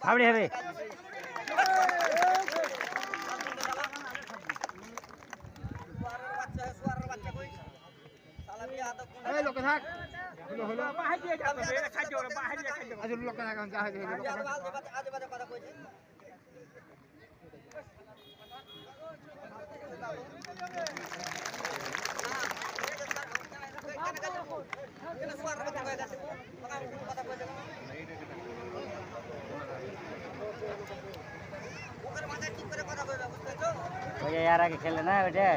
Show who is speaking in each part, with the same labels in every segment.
Speaker 1: হাবড়ি হবে
Speaker 2: এই লোকে থাক। হলো হলো। আজ লোকে থাক হয় লোকে থাক
Speaker 1: ওই যে এর আগে খেলে না ওইটা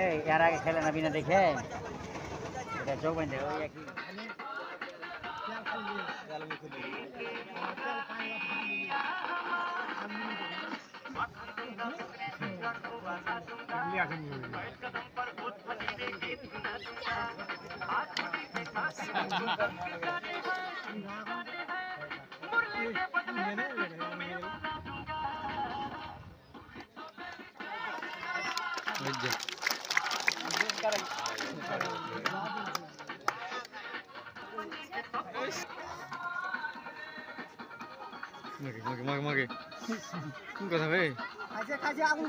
Speaker 1: এই এর আগে খেলে না বিনা দেখে এটা চোখ বাঁধে ওই একই
Speaker 3: মাগে মাগে মাগে মাগে কোন কথা ভাই
Speaker 2: খাইছে খাইছে আগুন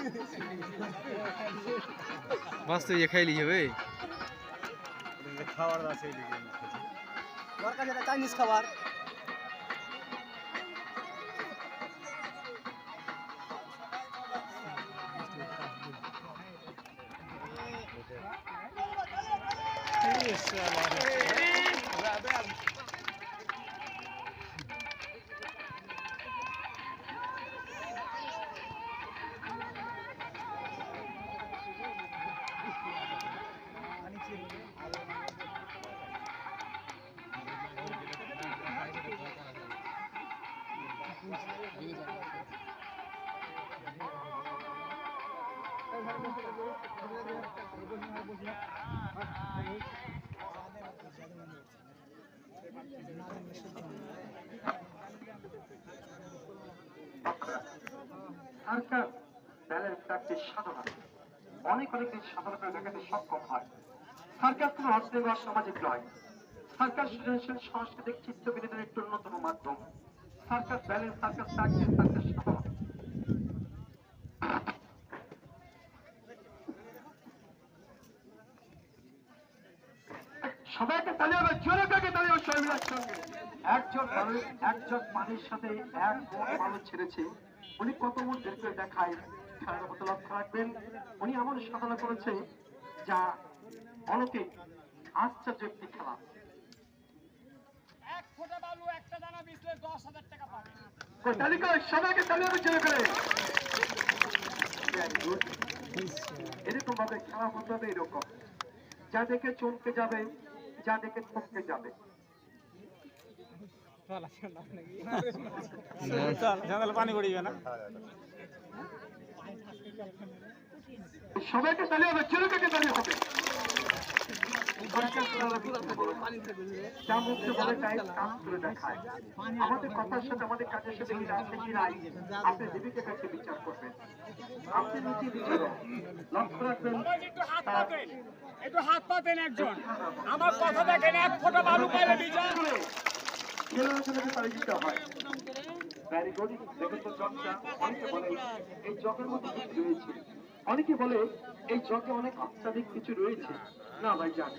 Speaker 2: খাইছে
Speaker 3: বাস্তবে ইয়ে খাইলি যাবে
Speaker 2: ওর কাছে চাইনিজ খাবার
Speaker 4: Circus balance একটি সাধনা। অনেক অনেক সাধনা করে দেখাতে সক্ষম হয়। সার্কাস কোনো অর্থনৈতিক বা সামাজিক নয়। সার্কাস সৃজনশীল সাংস্কৃতিক চিত্ত বিনোদনের একটি অন্যতম মাধ্যম। সার্কাস ব্যালেন্স সার্কাস সার্কাস সাধনা সবাইকে তালি হবে জোরে একজন মানুষ, একজন পানির সাথে এক মানুষ ছেড়েছে। উনি কত মন বের করে দেখায় মতো লক্ষ্য রাখবেন। উনি এমন সাধনা করেছে যা অলৌকিক আশ্চর্য একটি খেলা। কই, তালি করে সবাইকে তালি হবে জোরে করে Very good. এরকম ভাবে খেলা হতে হবে এরকম। যা দেখে যাবে যা দেখে যাবে।
Speaker 2: পানি পড়িবে না
Speaker 4: সবাইকে তালি হবে তালি হবে যা মুখে বলে তাই কাজ করে দেখায় আমাদের কথার সাথে আমাদের কাজের সাথে মিল আছে কি নাই আপনি দিদিকে কাছে বিচার করবেন আপনি নিজে বিচার লক্ষ্য রাখবেন
Speaker 5: একটু হাত পাতেন একজন আমার কথা দেখেন এক ফোঁটা বালু পাইলে
Speaker 4: দিতে হয় এই জগের মধ্যে রয়েছে। অনেকে বলে এই জগে অনেক অত্যাধিক কিছু রয়েছে। না ভাই জান